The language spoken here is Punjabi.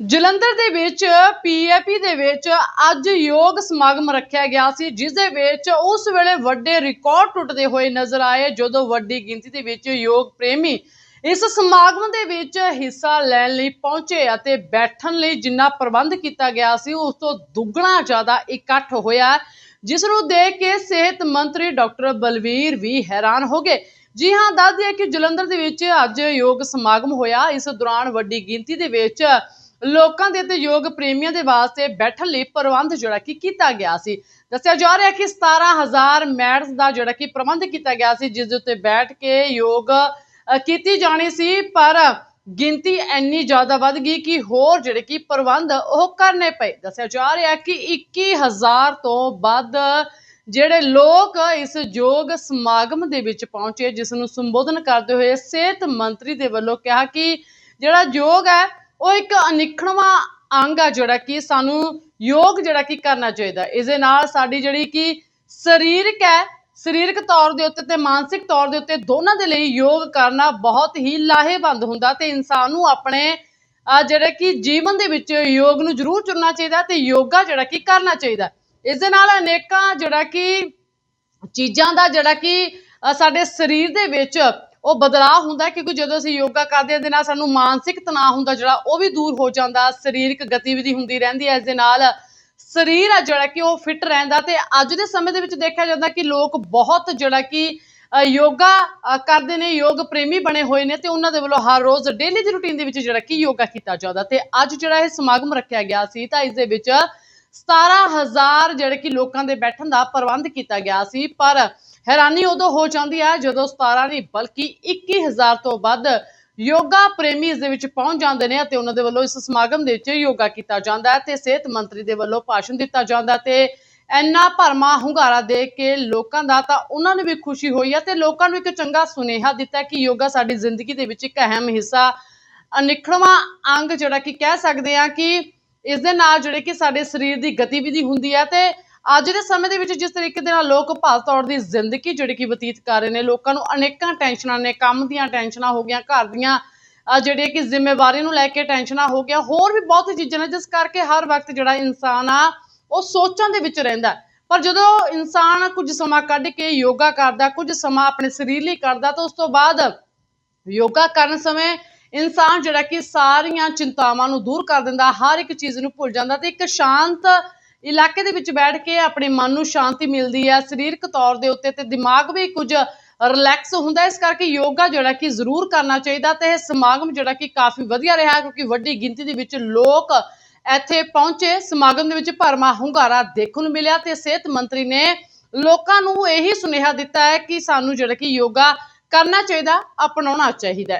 ਜਲੰਧਰ ਦੇ ਵਿੱਚ ਪੀਏਪੀ ਦੇ ਵਿੱਚ ਅੱਜ ਯੋਗ ਸਮਾਗਮ ਰੱਖਿਆ ਗਿਆ ਸੀ, ਜਿਸ ਦੇ ਵਿੱਚ ਉਸ ਵੇਲੇ ਵੱਡੇ ਰਿਕਾਰਡ ਟੁੱਟਦੇ ਹੋਏ ਨਜ਼ਰ ਆਏ, ਜਦੋਂ ਵੱਡੀ ਗਿਣਤੀ ਦੇ ਵਿੱਚ ਯੋਗ ਪ੍ਰੇਮੀ ਇਸ ਸਮਾਗਮ ਦੇ ਵਿੱਚ ਹਿੱਸਾ ਲੈਣ ਲਈ ਪਹੁੰਚੇ ਅਤੇ ਬੈਠਣ ਲਈ ਜਿੰਨਾ ਪ੍ਰਬੰਧ ਕੀਤਾ ਗਿਆ ਸੀ, ਉਸ ਤੋਂ ਦੁੱਗਣਾ ਜ਼ਿਆਦਾ ਇਕੱਠ ਹੋਇਆ। ਜਿਸ ਨੂੰ ਦੇਖ ਕੇ ਸਿਹਤ ਮੰਤਰੀ ਡਾਕਟਰ ਬਲਵੀਰ ਵੀ ਹੈਰਾਨ ਹੋ ਗਏ। ਜੀ ਹਾਂ, ਦੱਸ ਦਈਏ ਕਿ ਜਲੰਧਰ ਦੇ ਵਿੱਚ ਅੱਜ ਯੋਗ ਸਮਾਗਮ ਹੋਇਆ। ਇਸ ਦੌਰਾਨ ਵੱਡੀ ਗਿਣਤੀ ਦੇ ਵਿੱਚ ਲੋਕਾਂ ਦੇ ਤੇ ਯੋਗ ਪ੍ਰੇਮੀਆਂ ਦੇ ਵਾਸਤੇ ਬੈਠਣ ਲਈ ਪ੍ਰਬੰਧ ਜਿਹੜਾ ਕਿ ਕੀਤਾ ਗਿਆ ਸੀ। ਦੱਸਿਆ ਜਾ ਰਿਹਾ ਕਿ 17000 ਮੈਟਸ ਦਾ ਜਿਹੜਾ ਕਿ ਪ੍ਰਬੰਧ ਕੀਤਾ ਗਿਆ ਸੀ, ਜਿਸ ਦੇ ਉੱਤੇ ਬੈਠ ਕੇ ਯੋਗ ਕੀਤੀ ਜਾਣੀ ਸੀ, ਪਰ ਗਿਣਤੀ ਇੰਨੀ ਜ਼ਿਆਦਾ ਵੱਧ ਗਈ ਕਿ ਹੋਰ ਜਿਹੜੇ ਕਿ ਪ੍ਰਬੰਧ ਉਹ ਕਰਨੇ ਪਏ। ਦੱਸਿਆ ਜਾ ਰਿਹਾ ਕਿ 21000 ਤੋਂ ਵੱਧ ਜਿਹੜੇ ਲੋਕ ਇਸ ਯੋਗ ਸਮਾਗਮ ਦੇ ਵਿੱਚ ਪਹੁੰਚੇ, ਜਿਸ ਨੂੰ ਸੰਬੋਧਨ ਕਰਦੇ ਹੋਏ ਸਿਹਤ ਮੰਤਰੀ ਦੇ ਵੱਲੋਂ ਕਿਹਾ ਕਿ ਜਿਹੜਾ ਯੋਗ ਹੈ ਉਹ ਇੱਕ ਅਨਿੱਖੜਵਾਂ ਅੰਗ ਆ ਜਿਹੜਾ ਕਿ ਸਾਨੂੰ ਯੋਗ ਜਿਹੜਾ ਕਿ ਕਰਨਾ ਚਾਹੀਦਾ। ਇਸ ਦੇ ਨਾਲ ਸਾਡੀ ਜਿਹੜੀ ਕਿ ਸਰੀਰਕ ਹੈ, ਸਰੀਰਕ ਤੌਰ ਦੇ ਉੱਤੇ ਤੇ ਮਾਨਸਿਕ ਤੌਰ ਦੇ ਉੱਤੇ ਦੋਨਾਂ ਦੇ ਲਈ ਯੋਗ ਕਰਨਾ ਬਹੁਤ ਹੀ ਲਾਹੇਵੰਦ ਹੁੰਦਾ ਤੇ ਇਨਸਾਨ ਨੂੰ ਆਪਣੇ ਜਿਹੜਾ ਕਿ ਜੀਵਨ ਦੇ ਵਿੱਚ ਯੋਗ ਨੂੰ ਜ਼ਰੂਰ ਚੁਣਨਾ ਚਾਹੀਦਾ ਤੇ ਯੋਗਾ ਜਿਹੜਾ ਕਿ ਕਰਨਾ ਚਾਹੀਦਾ। ਇਸ ਦੇ ਨਾਲ ਅਨੇਕਾਂ ਜਿਹੜਾ ਕਿ ਚੀਜ਼ਾਂ ਦਾ ਜਿਹੜਾ ਕਿ ਸਾਡੇ ਸਰੀਰ ਦੇ ਵਿੱਚ ਉਹ ਬਦਲਾਅ ਹੁੰਦਾ ਕਿਉਂਕਿ ਜਦੋਂ ਅਸੀਂ ਯੋਗਾ ਕਰਦੇ ਹਾਂ, ਇਹਦੇ ਨਾਲ ਸਾਨੂੰ ਮਾਨਸਿਕ ਤਣਾਅ ਹੁੰਦਾ ਜਿਹੜਾ, ਉਹ ਵੀ ਦੂਰ ਹੋ ਜਾਂਦਾ, ਸਰੀਰਕ ਗਤੀਵਿਧੀ ਹੁੰਦੀ ਰਹਿੰਦੀ ਹੈ ਇਸ ਦੇ ਨਾਲ ਸਰੀਰ ਆ ਜਿਹੜਾ ਕਿ ਉਹ ਫਿੱਟ ਰਹਿੰਦਾ ਤੇ ਅੱਜ ਦੇ ਸਮੇਂ ਦੇ ਵਿੱਚ ਦੇਖਿਆ ਜਾਂਦਾ ਕਿ ਲੋਕ ਬਹੁਤ ਜਿਹੜਾ ਕਿ ਯੋਗਾ ਕਰਦੇ ਨੇ, ਯੋਗ ਪ੍ਰੇਮੀ ਬਣੇ ਹੋਏ ਨੇ ਤੇ ਉਹਨਾਂ ਦੇ ਵੱਲੋਂ ਹਰ ਰੋਜ਼ ਡੇਲੀ ਦੀ ਰੁਟੀਨ ਦੇ ਵਿੱਚ ਜਿਹੜਾ ਕਿ ਯੋਗਾ ਕੀਤਾ ਜਾਂਦਾ ਤੇ ਅੱਜ ਜਿਹੜਾ ਇਹ ਸਮਾਗਮ ਰੱਖਿਆ ਗਿਆ ਸੀ ਤਾਂ ਇਸ ਦੇ ਵਿੱਚ 17000 ਜਿਹੜੇ ਕਿ ਲੋਕਾਂ ਦੇ ਬੈਠਣ ਦਾ ਪ੍ਰਬੰਧ ਕੀਤਾ ਗਿਆ ਸੀ, ਪਰ ਹੈਰਾਨੀ ਉਦੋਂ ਹੋ ਜਾਂਦੀ ਹੈ ਜਦੋਂ 17 ਨਹੀਂ, ਬਲਕਿ 21000 ਤੋਂ ਵੱਧ ਯੋਗਾ ਪ੍ਰੇਮੀ ਇਸ ਦੇ ਵਿੱਚ ਪਹੁੰਚ ਜਾਂਦੇ ਨੇ ਅਤੇ ਉਹਨਾਂ ਦੇ ਵੱਲੋਂ ਇਸ ਸਮਾਗਮ ਦੇ ਵਿੱਚ ਯੋਗਾ ਕੀਤਾ ਜਾਂਦਾ ਹੈ ਤੇ ਸਿਹਤ ਮੰਤਰੀ ਦੇ ਵੱਲੋਂ ਭਾਸ਼ਣ ਦਿੱਤਾ ਜਾਂਦਾ ਤੇ ਇੰਨਾ ਭਰਮਾ ਹੁੰਗਾਰਾ ਦੇ ਕੇ ਲੋਕਾਂ ਦਾ ਤਾਂ ਉਹਨਾਂ ਨੂੰ ਵੀ ਖੁਸ਼ੀ ਹੋਈ ਹੈ ਤੇ ਲੋਕਾਂ ਨੂੰ ਇੱਕ ਚੰਗਾ ਸੁਨੇਹਾ ਦਿੱਤਾ ਕਿ ਯੋਗਾ ਸਾਡੀ ਜ਼ਿੰਦਗੀ ਦੇ ਵਿੱਚ ਇੱਕ ਅਹਿਮ ਹਿੱਸਾ, ਅਨਿੱਖੜਵਾਂ ਅੰਗ ਜਿਹੜਾ ਕਿ ਕਹਿ ਸਕਦੇ ਆ ਕਿ ਇਸ ਦੇ ਨਾਲ ਜਿਹੜੇ ਕਿ ਸਾਡੇ ਸਰੀਰ ਦੀ ਗਤੀਵਿਧੀ ਹੁੰਦੀ ਹੈ ਤੇ ਅੱਜ ਦੇ ਸਮੇਂ ਦੇ ਵਿੱਚ ਜਿਸ ਤਰੀਕੇ ਦੇ ਨਾਲ ਲੋਕ ਭੱਜ ਦੌੜ ਦੀ ਜ਼ਿੰਦਗੀ ਜਿਹੜੀ ਕਿ ਬਤੀਤ ਕਰ ਰਹੇ ਨੇ, ਲੋਕਾਂ ਨੂੰ ਅਨੇਕਾਂ ਟੈਨਸ਼ਨਾਂ ਨੇ, ਕੰਮ ਦੀਆਂ ਟੈਨਸ਼ਨਾਂ ਹੋ ਗਈਆਂ, ਘਰ ਦੀਆਂ ਅਹ ਜਿਹੜੀਆਂ ਕਿ ਜ਼ਿੰਮੇਵਾਰੀ ਨੂੰ ਲੈ ਕੇ ਟੈਨਸ਼ਨਾਂ ਹੋ ਗਿਆ ਹੋਰ ਵੀ ਬਹੁਤ ਚੀਜ਼ਾਂ ਨੇ, ਜਿਸ ਕਰਕੇ ਹਰ ਵਕਤ ਜਿਹੜਾ ਇਨਸਾਨ ਆ, ਉਹ ਸੋਚਾਂ ਦੇ ਵਿੱਚ ਰਹਿੰਦਾ ਪਰ ਜਦੋਂ ਇਨਸਾਨ ਕੁਝ ਸਮਾਂ ਕੱਢ ਕੇ ਯੋਗਾ ਕਰਦਾ, ਕੁਝ ਸਮਾਂ ਆਪਣੇ ਸਰੀਰ ਲਈ ਕਰਦਾ, ਤਾਂ ਉਸ ਤੋਂ ਬਾਅਦ ਯੋਗਾ ਕਰਨ ਸਮੇਂ ਇਨਸਾਨ ਜਿਹੜਾ ਕਿ ਸਾਰੀਆਂ ਚਿੰਤਾਵਾਂ ਨੂੰ ਦੂਰ ਕਰ ਦਿੰਦਾ, ਹਰ ਇੱਕ ਚੀਜ਼ ਨੂੰ ਭੁੱਲ ਜਾਂਦਾ ਤੇ ਇੱਕ ਸ਼ਾਂਤ ਇਲਾਕੇ ਦੇ ਵਿੱਚ ਬੈਠ ਕੇ ਆਪਣੇ ਮਨ ਨੂੰ ਸ਼ਾਂਤੀ ਮਿਲਦੀ ਹੈ। ਸਰੀਰਕ ਤੌਰ ਦੇ ਉੱਤੇ ਤੇ ਦਿਮਾਗ ਵੀ ਕੁਝ ਰਿਲੈਕਸ ਹੁੰਦਾ ਇਸ ਕਰਕੇ ਯੋਗਾ ਜਿਹੜਾ ਕਿ ਜ਼ਰੂਰ ਕਰਨਾ ਚਾਹੀਦਾ ਤੇ ਇਹ ਸਮਾਗਮ ਜਿਹੜਾ ਕਿ ਕਾਫੀ ਵਧੀਆ ਰਿਹਾ ਕਿਉਂਕਿ ਵੱਡੀ ਗਿਣਤੀ ਦੇ ਵਿੱਚ ਲੋਕ ਇੱਥੇ ਪਹੁੰਚੇ। ਸਮਾਗਮ ਦੇ ਵਿੱਚ ਭਰਮਾ ਹੁੰਗਾਰਾ ਦੇਖਣ ਨੂੰ ਮਿਲਿਆ ਤੇ ਸਿਹਤ ਮੰਤਰੀ ਨੇ ਲੋਕਾਂ ਨੂੰ ਇਹੀ ਸੁਨੇਹਾ ਦਿੱਤਾ ਹੈ ਕਿ ਸਾਨੂੰ ਜਿਹੜਾ ਕਿ ਯੋਗਾ ਕਰਨਾ ਚਾਹੀਦਾ, ਅਪਣਾਉਣਾ ਚਾਹੀਦਾ